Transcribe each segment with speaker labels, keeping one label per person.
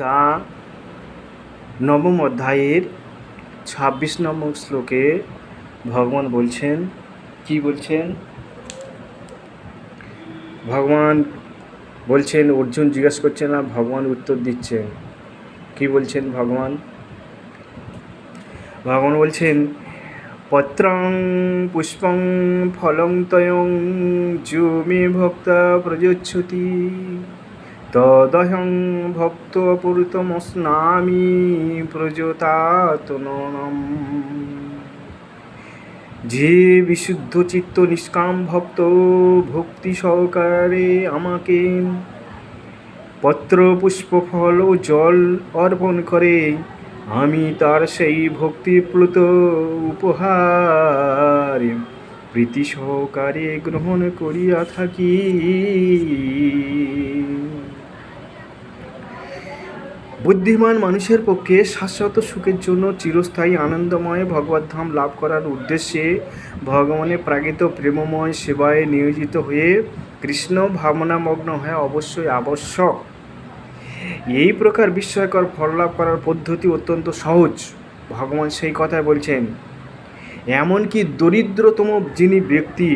Speaker 1: গীতা নবম অধ্যায়ের ছাব্বিশ নম্বর শ্লোকে ভগবান বলছেন, কি বলছেন? ভগবান বলছেন, অর্জুন জিজ্ঞেস করছে না, ভগবান উত্তর দিচ্ছেন। কি বলছেন ভগবান? ভগবান বলছেন, পত্রং পুষ্পং ফলং তয়ং যো মে ভক্তা প্রযচ্ছতি। তদহং ভক্ত পুরুতমস্নামি প্রযোতাতনম যে বিশুদ্ধ চিত্ত নিষ্কাম ভক্ত ভক্তি সহকারে আমাকে পত্র পুষ্প ফল ও জল অর্পণ করে, আমি তার সেই ভক্তিপ্লুত উপহার প্রীতি সহকারে গ্রহণ করিয়া থাকি। বুদ্ধিমান মানুষের পক্ষে শাশ্বত সুখের জন্য চিরস্থায়ী আনন্দময় ভগবদ্ধাম লাভ করার উদ্দেশ্যে ভগবানের প্রাকৃত প্রেমময় সেবায় নিয়োজিত হয়ে কৃষ্ণ ভাবনামগ্ন হয়ে অবশ্যই আবশ্যক। এই প্রকার বিস্ময়কর ফল লাভ করার পদ্ধতি অত্যন্ত সহজ। ভগবান সেই কথাই বলছেন, এমনকি দরিদ্রতম যিনি ব্যক্তি,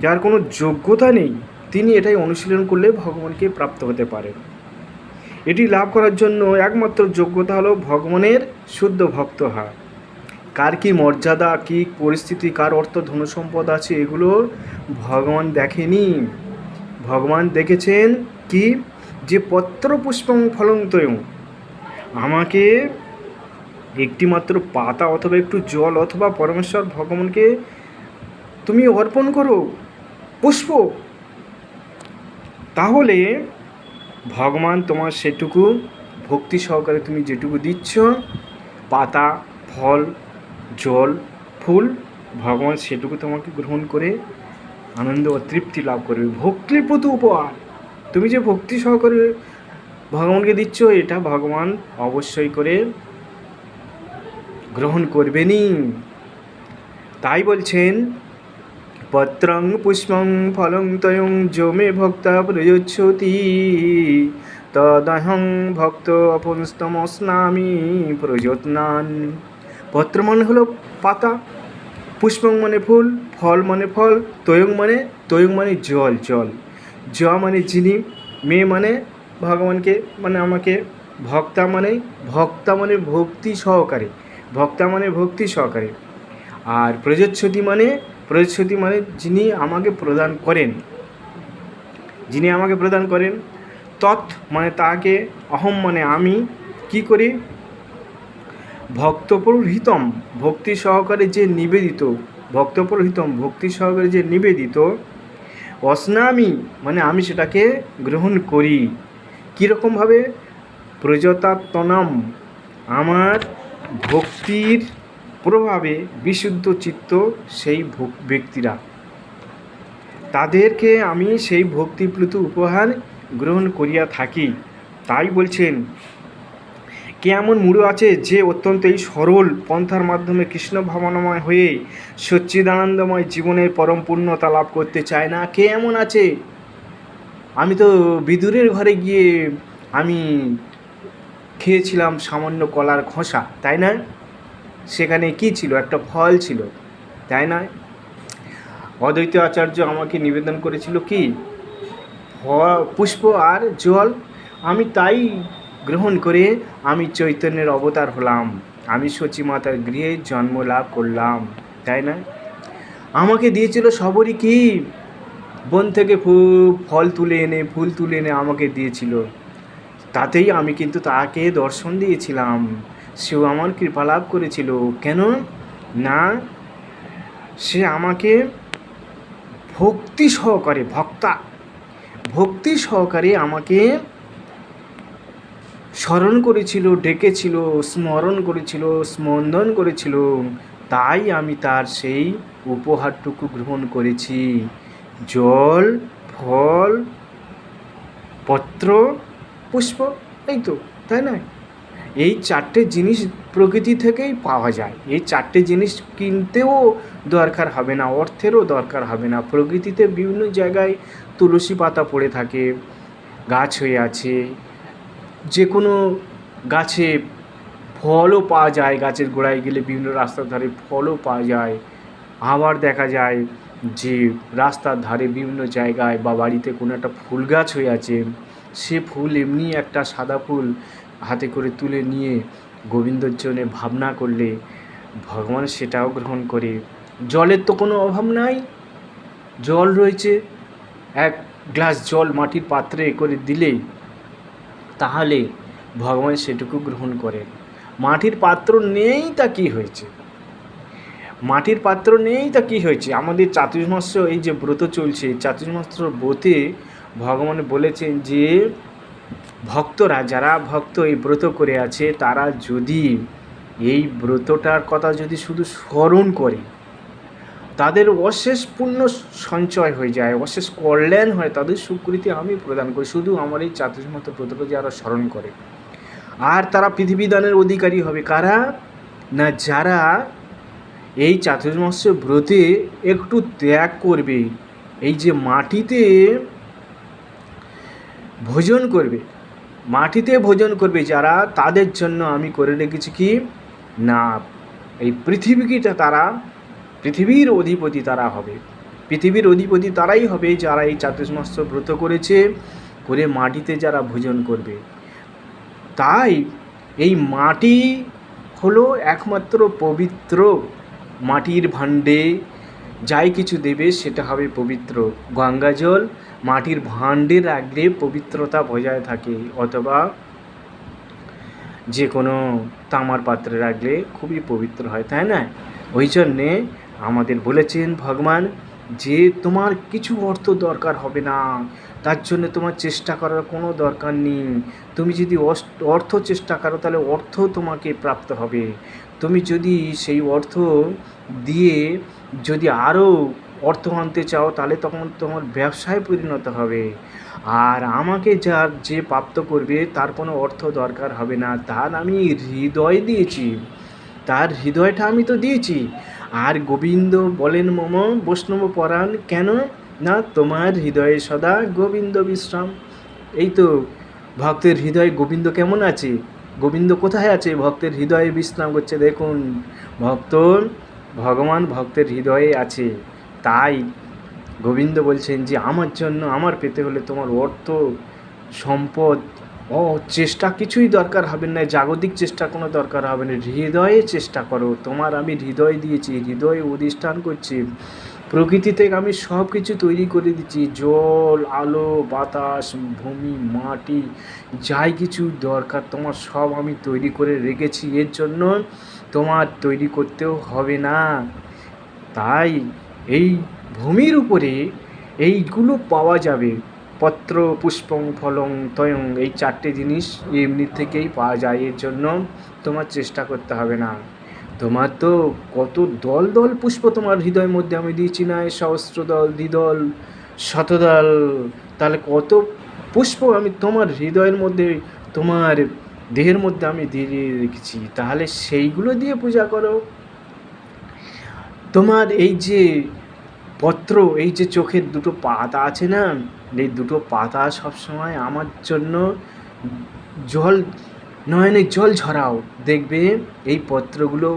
Speaker 1: যার কোনো যোগ্যতা নেই, তিনি এটাই অনুশীলন করলে ভগবানকে প্রাপ্ত হতে পারেন। এটি লাভ করার জন্য একমাত্র যোগ্যতা হলো ভগবানের শুদ্ধ ভক্ত হওয়া। কার কি মর্যাদা, কি পরিস্থিতি, কার অর্থ ধনসম্পদ আছে, এগুলো ভগবান দেখেনি। ভগবান দেখেছেন কি? যে পত্র পুষ্পং ফলং তয়ং আমাকে একটিমাত্র পাতা অথবা একটু জল অথবা পরমেশ্বর ভগবানকে তুমি অর্পণ করো, পুষ্প। তাহলে ভগবান তোমার সেটুকু, ভক্তি সহকারে তুমি যেটুকু দিচ্ছ, পাতা, ফল, জল, ফুল, ভগবান সেটুকু তোমাকে গ্রহণ করে আনন্দ ও তৃপ্তি লাভ করবে। ভক্তিপ্রত উপহার। তুমি যে ভক্তি সহকারে ভগবানকে দিচ্ছ, এটা ভগবান অবশ্যই করে গ্রহণ করবেনই। তাই বলছেন পত্রং পুষ্পং ফলং তয়ং যো মে ভক্তা প্রয়োচ্ছতি। তদহং ভক্ত অপুস্তমস্নামি প্রযত্নান। পত্র মানে হলো পাতা, পুষ্পং মানে ফুল, ফল মানে ফল, তয়ং মানে তয়ং মানে জল জল। জ মানে যিনি মেয়ে মানে ভগবানকে মানে আমাকে, ভক্তা মানে ভক্তা মানে ভক্তি সহকারে, ভক্তা মানে ভক্তি সহকারে। আর প্রযোচ্ছতি মানে প্রতিশ্রুতি মানে যিনি আমাকে প্রদান করেন। যিনি আমাকে প্রদান করেন, তৎ মানে তাকে, অহম মানে আমি, কি করি? ভক্তপরহিতম, ভক্তি সহকারে যে নিবেদিত, ভক্তপরহিতম, ভক্তি সহকারে যে নিবেদিত, অস্নামি মানে আমি সেটাকে গ্রহণ করি। কীরকমভাবে প্রজতাত্তনম আমার ভক্তির প্রভাবে বিশুদ্ধ চিত্ত সেই ব্যক্তিরা। তাদেরকে আমি সেই ভক্তিপ্লুত উপহার গ্রহণ করিয়া থাকি। তাই বলছেন, কে এমন মূঢ় আছে যে অত্যন্ত এই সরল পন্থার মাধ্যমে কৃষ্ণ ভাবনাময় হয়ে সচ্চিদানন্দময় জীবনের পরম পূর্ণতা লাভ করতে চায় না? কে এমন আছে? আমি তো বিদুরের ঘরে গিয়ে আমি খেয়েছিলাম সামান্য কলার খোসা, তাই না? সেখানে কি ছিল? একটা ফল ছিল। তাই নয়? অদ্বৈত আচার্য আমাকে নিবেদন করেছিল কি? পুষ্প আর জল। আমি তাই গ্রহণ করে আমি চৈতন্যের অবতার হলাম। আমি মাতার গৃহে জন্ম লাভ করলাম। তাই না আমাকে দিয়েছিল সবরই কি? বন থেকে ফল তুলে এনে, ফুল তুলে এনে আমাকে দিয়েছিল। তাতেই আমি কিন্তু তাকে দর্শন দিয়েছিলাম। সেও আমার কৃপা লাভ করেছিল। কেন? না, সে আমাকে ভক্তি সহকারে, ভক্তা, ভক্তি সহকারে আমাকে স্মরণ করেছিল, ডেকেছিল, স্মরণ করেছিল, স্মন্দন করেছিল। তাই আমি তার সেই উপহারটুকু গ্রহণ করেছি। জল, ফল, পত্র, পুষ্প, এই তো, তাই না? এই চারটে জিনিস প্রকৃতি থেকেই পাওয়া যায়। এই চারটে জিনিস কিনতেও দরকার হবে না, অর্থেরও দরকার হবে না। প্রকৃতিতে বিভিন্ন জায়গায় তুলসী পাতা পড়ে থাকে, গাছ হয়ে আছে। যে কোনো গাছে ফলও পাওয়া যায়, গাছের গোড়ায় গেলে বিভিন্ন রাস্তার ধারে ফলও পাওয়া যায়। আবার দেখা যায় যে রাস্তার ধারে বিভিন্ন জায়গায় বা বাড়িতে কোনো একটা ফুল গাছ হয়ে আছে, সে ফুল এমনি একটা সাদা ফুল হাতে করে তুলে নিয়ে গোবিন্দর জন্য ভাবনা করলে ভগবান সেটাও গ্রহণ করে। জলের তো কোনো অভাব নাই। জল রয়েছে। এক গ্লাস জল মাটির পাত্রে করে দিলে তাহলে ভগবান সেটুকু গ্রহণ করেন। মাটির পাত্র নেই তা কি হয়েছে? মাটির পাত্র নেই তা কি হয়েছে? আমাদের চাতুর্মাস্য এই যে ব্রত চলছে চাতুর্মাস্য ব্রতে ভগবান বলেছেন যে ভক্তরা, যারা ভক্ত এই ব্রত করে আছে, তারা যদি এই ব্রতটার কথা যদি শুধু স্মরণ করে, তাদের অশেষ পুণ্য সঞ্চয় হয়ে যায়, অশেষ কল্যাণ হয়, তাদের সুকৃতি আমি প্রদান করি। শুধু আমার এই চাতুর্মাত্র ব্রতকে যারা স্মরণ করে। আর তারা পৃথিবীদানের অধিকারী হবে। কারা? না, যারা এই চাতুর্মাস্য ব্রতে একটু ত্যাগ করবে, এই যে মাটিতে ভোজন করবে। মাটিতে ভোজন করবে যারা, তাদের জন্য আমি করে রেখেছি কি? না এই পৃথিবীটা তারা, পৃথিবীর অধিপতি তারা হবে। পৃথিবীর অধিপতি তারাই হবে যারা এই চাতুর্মাস্য ব্রত করেছে, করে মাটিতে যারা ভোজন করবে। তাই এই মাটি হলো একমাত্র পবিত্র মাটির ভাণ্ডে। যাই কিছু দেবে সেটা হবে পবিত্র। গঙ্গা জল মাটির ভাণ্ডে রাখলে পবিত্রতা বজায় থাকে অথবা যে কোনো তামার পাত্রে রাখলে খুবই পবিত্র হয়, তাই না? ওই জন্যে আমাদের বলেছেন ভগবান যে তোমার কিছু অর্থ দরকার হবে না, তার জন্য তোমার চেষ্টা করার কোনো দরকার নেই। তুমি যদি অর্থ চেষ্টা করো, তাহলে অর্থ তোমাকে প্রাপ্ত হবে। তুমি যদি সেই অর্থ দিয়ে যদি আরও অর্থ আনতে চাও, তাহলে তখন তোমার ব্যবসায় পরিণত হবে। আর আমাকে যার যে প্রাপ্ত করবে, তার কোনো অর্থ দরকার হবে না। তার আমি হৃদয় দিয়েছি। তার হৃদয়টা আমি তো দিয়েছি। আর গোবিন্দ বলেন, মম, বৈষ্ণব পরাণ, কেন না তোমার হৃদয়ে সদা গোবিন্দ বিশ্রাম? এই তো ভক্তের হৃদয়ে গোবিন্দ কেমন আছে? গোবিন্দ কোথায় আছে? ভক্তের হৃদয়ে বিশ্রাম করছে দেখুন। ভক্ত, ভগবান ভক্তের হৃদয়ে আছে। তাই গোবিন্দ বলছেন যে, আমার জন্য আমার পেতে হলে তোমার অর্থ, সম্পদ, ও চেষ্টা কিছুই দরকার হবে না। জাগতিক চেষ্টা কোনো দরকার হবে না। হৃদয়ে চেষ্টা করো। তোমার আমি হৃদয় দিয়েছি, হৃদয়ে অধিষ্ঠান করছি। প্রকৃতি থেকে আমি সব কিছু তৈরি করে দিচ্ছি। জল, আলো, বাতাস, ভূমি, মাটি, যাই কিছু দরকার তোমার সব আমি তৈরি করে রেখেছি। এর জন্য তোমার তৈরি করতেও হবে না। তাই এই ভূমির উপরে এইগুলো পাওয়া যাবে। পত্র, পুষ্পং, ফলং, তয়ং, এই চারটে জিনিস এমনি থেকেই পাওয়া যায়। এর জন্য তোমার চেষ্টা করতে হবে না। তোমার তো কত দল দল পুষ্প তোমার হৃদয়ের মধ্যে আমি দিয়েছি না সহস্র দল, দ্বিদল, শতদল, তাহলে কত পুষ্প আমি তোমার হৃদয়ের মধ্যে, তোমার দেহের মধ্যে আমি দিয়ে রেখেছি। তাহলে সেইগুলো দিয়ে পূজা করো। তোমার এই যে পত্র এই যে চোখের দুটো পাতা আছে না, এই দুটো পাতা সবসময় আমার জন্য জল, নয়নে জল ঝরাও। দেখবে এই পত্রগুলো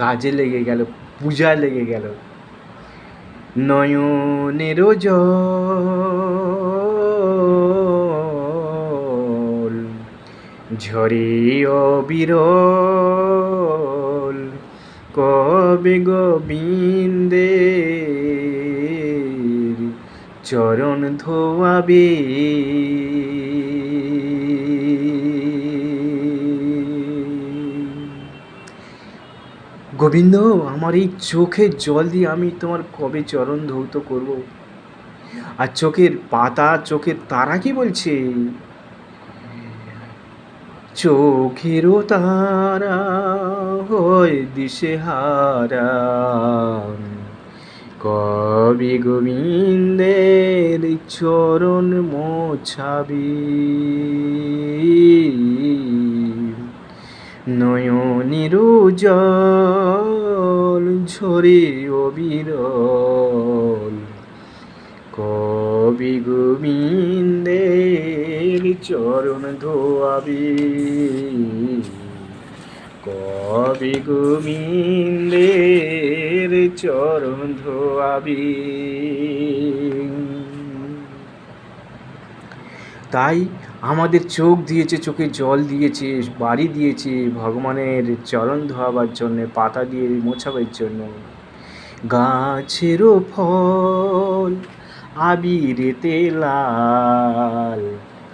Speaker 1: কাজে লেগে গেল, পূজায় লেগে গেল। নয়নের জল ঝরে অবিরল কবে গোবিন্দের চরণ ধোয়াবে। গোবিন্দ, আমার এই চোখে জল দিয়ে আমি তোমার কবে চরণ ধৌত করব? আর চোখের পাতা, চোখের তারা কি বলছে? চোখেরও তারা হয় দিশেহারা। কবি গোবিন্দের চরণ মোছাবি। নয়নের জল ঝরে অবিরল। কবি গোবিন্দের চরণ ধোয়াবি। কবে গোবিন্দের চরণ ধোয়াবি। তাই আমাদের চোখ দিয়েছে, চোখে জল দিয়েছে, বাড়ি দিয়েছে, ভগবানের চরণ ধোয়াবার জন্য, পাতা দিয়ে মোছাবার জন্য। গাছেরও ফল আবিরেতে লাল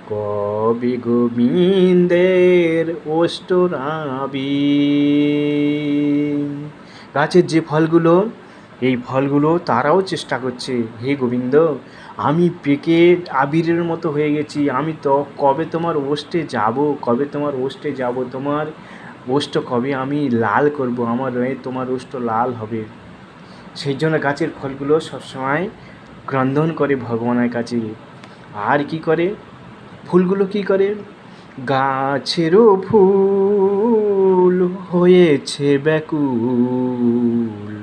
Speaker 1: কবে গোবিন্দের ওষ্টরাবি গাছের যে ফলগুলো, এই ফলগুলো তারাও চেষ্টা করছে, হে গোবিন্দ, আমি পেকে আবিরের মতো হয়ে গেছি, আমি তো কবে তোমার ওষ্ঠে যাব, কবে তোমার ওষ্ঠে যাব, তোমার ওষ্ঠ কবে আমি লাল করব, আমার রয়ে তোমার ওষ্ঠ লাল হবে। সেই জন্য গাছের ফলগুলো সবসময় ক্রন্দন করে ভগবানের কাছে। আর কি করে? ফুলগুলো কি করে? গাছেরও ফুল হয়েছে ব্যাকুল।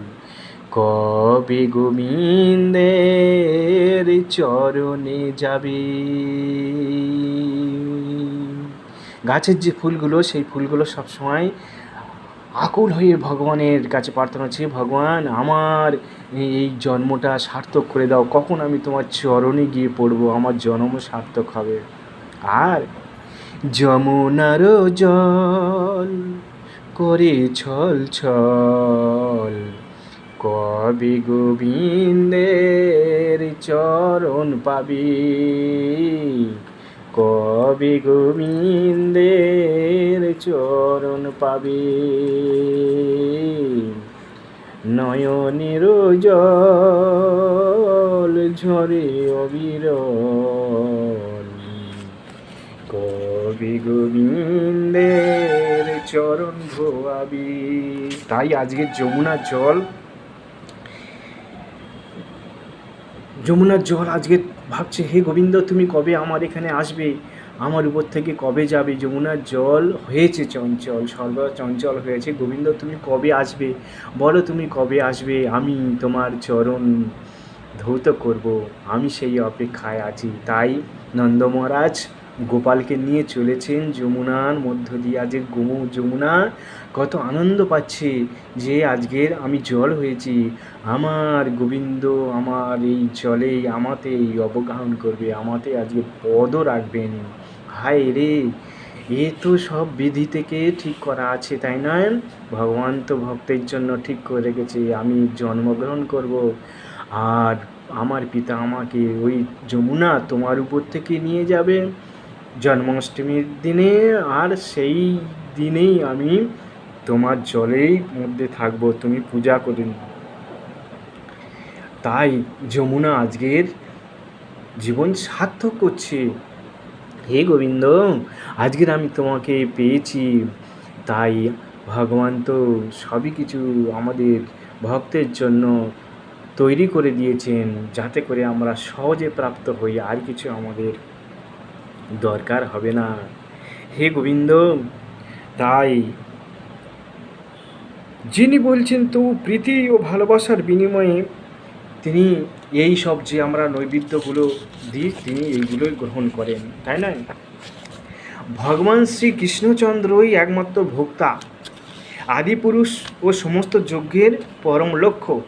Speaker 1: কবে গোবিন্দের চরণে যাবে? গাছের যে ফুলগুলো, সেই ফুলগুলো সবসময় আকুল হয়ে ভগবানের কাছে প্রার্থনা হচ্ছে, ভগবান, আমার এই জন্মটা সার্থক করে দাও। কখন আমি তোমার চরণে গিয়ে পড়ব? আমার জন্ম সার্থক হবে। আর যমুনার জল করে ছল ছল। কবে গোবিন্দের চরণ পাবি। কবে গোবিন্দের চরণ পাবি। নয়নের জল ঝরে অবিরল। কবি গোবিন্দের চরণ ধোয়াবি তাই আজকে যমুনা জল যমুনার জল আজকে ভাবছে, হে গোবিন্দ, তুমি কবে আমার এখানে আসবে? আমার উপর থেকে কবে যাবে? যমুনার জল হয়েছে চঞ্চল সর্ব চঞ্চল হয়েছে। গোবিন্দ, তুমি কবে আসবে? বলো তুমি কবে আসবে? আমি তোমার চরণ ধৌত করব। আমি সেই অপেক্ষায় আছি। তাই নন্দ মহারাজ গোপালকে নিয়ে চলেছেন যমুনার মধ্য দিয়ে। আজকে গোমু, যমুনা, কত আনন্দ পাচ্ছে যে আজকের আমি জল হয়েছি। আমার গোবিন্দ আমার এই জলে আমাতেই অবগাহন করবে, আমাতে আজকে পদও রাখবেন। হায় রে, এ তো সব বিধি থেকে ঠিক করা আছে, তাই নয় ভগবান তো ভক্তের জন্য ঠিক করে রেখেছে, আমি জন্মগ্রহণ করব। আর আমার পিতা আমাকে ওই যমুনা তোমার উপর থেকে নিয়ে যাবে। জন্মাষ্টমীর দিনে আর সেই দিনেই আমি তোমার জলেই মধ্যে থাকব, তুমি পূজা করে তাই যমুনা আজকের জীবন সার্থক করছে। হে গোবিন্দ, আজকের আমি তোমাকে পেয়েছি। তাই ভগবান তো সবই কিছু আমাদের ভক্তের জন্য তৈরি করে দিয়েছেন, যাতে করে আমরা সহজে প্রাপ্ত হই, আর কিছু আমাদের দরকার হবে না। হে গোবিন্দ, তাই। যিনি বলছেন তো প্রীতি ও ভালোবাসার বিনিময়ে তিনি এই সব যে আমরা নৈবেদ্যগুলো দিই, তিনি এইগুলোই গ্রহণ করেন, তাই না? ভগবান শ্রী কৃষ্ণচন্দ্রই একমাত্র ভোক্তা, আদিপুরুষ ও সমস্ত যজ্ঞের পরম লক্ষ্য।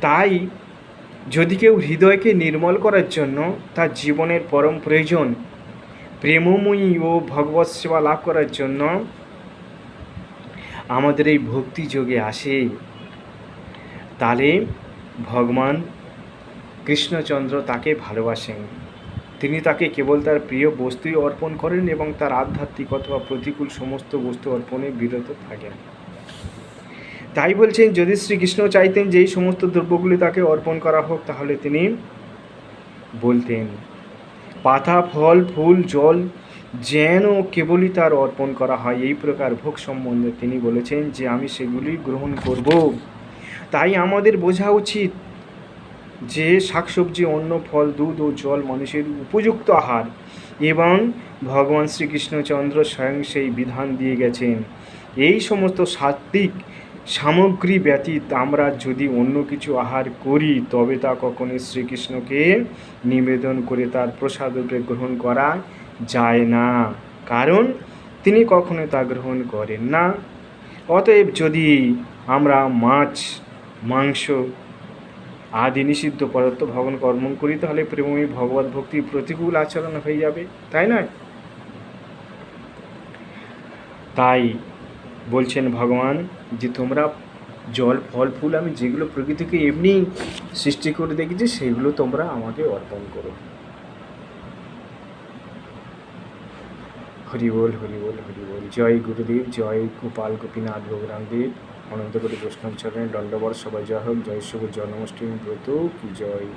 Speaker 1: তাই যদি কেউ হৃদয়কে নির্মল করার জন্য তার জীবনের পরম প্রয়োজন, প্রেমময়ী ও ভগবৎ সেবা লাভ করার জন্য আমাদের এই ভক্তি যোগে আসে। তাহলে ভগবান কৃষ্ণচন্দ্র তাকে ভালোবাসেন। তিনি তাকে কেবল তার প্রিয় বস্তুই অর্পণ করেন এবং তার আধ্যাত্মিক অথবা প্রতিকূল সমস্ত বস্তু অর্পণে বিরত থাকেন। তাই বলছেন, যদি শ্রীকৃষ্ণ চাইতেন যে এই সমস্ত দ্রব্যগুলি তাকে অর্পণ করা হোক, তাহলে তিনি বলতেন, পাতা, ফল, ফুল, জল যেন কেবলই তার অর্পণ করা হয়, এই প্রকার ভোগ সম্বন্ধে তিনি বলেছেন যে আমি সেগুলি গ্রহণ করব। তাই আমাদের বোঝা উচিত যে শাকসবজি, অন্ন, ফল, দুধ ও জল মানুষের উপযুক্ত আহার এবং ভগবান শ্রীকৃষ্ণচন্দ্র স্বয়ং সেই বিধান দিয়ে গেছেন। এই সমস্ত সাত্বিক সামগ্রী ব্যতীত আমরা যদি অন্য কিছু আহার করি, তবে তা কখনোই শ্রীকৃষ্ণকে নিবেদন করে তার প্রসাদ রূপে গ্রহণ করা যায় না। কারণ তিনি কখনো তা গ্রহণ করেন না। অতএব যদি আমরা মাছ, মাংস আদি নিষিদ্ধ পদার্থ ভগবান কর্ম করি, তাহলে প্রেমী ভগবত ভক্তি প্রতিকূল আচরণ হয়ে যাবে, তাই নয়? তাই বলছেন, ভগবান, যে তোমরা জল, ফল, ফুল, আমি যেগুলো প্রকৃতিকে এমনি সৃষ্টি করে দেখেছি, সেগুলো তোমরা আমাকে অর্পণ করো। হরি বল হরি বল হরি বল। জয় গুরুদেব, জয় গোপাল, গোপীনাথ ভোগরামদেব অনন্ত করে বৈষ্ণব চরণে দণ্ডবর সবাই জয় হোক, জয় শুভ জন্মাষ্টমী ব্রত, কি জয়।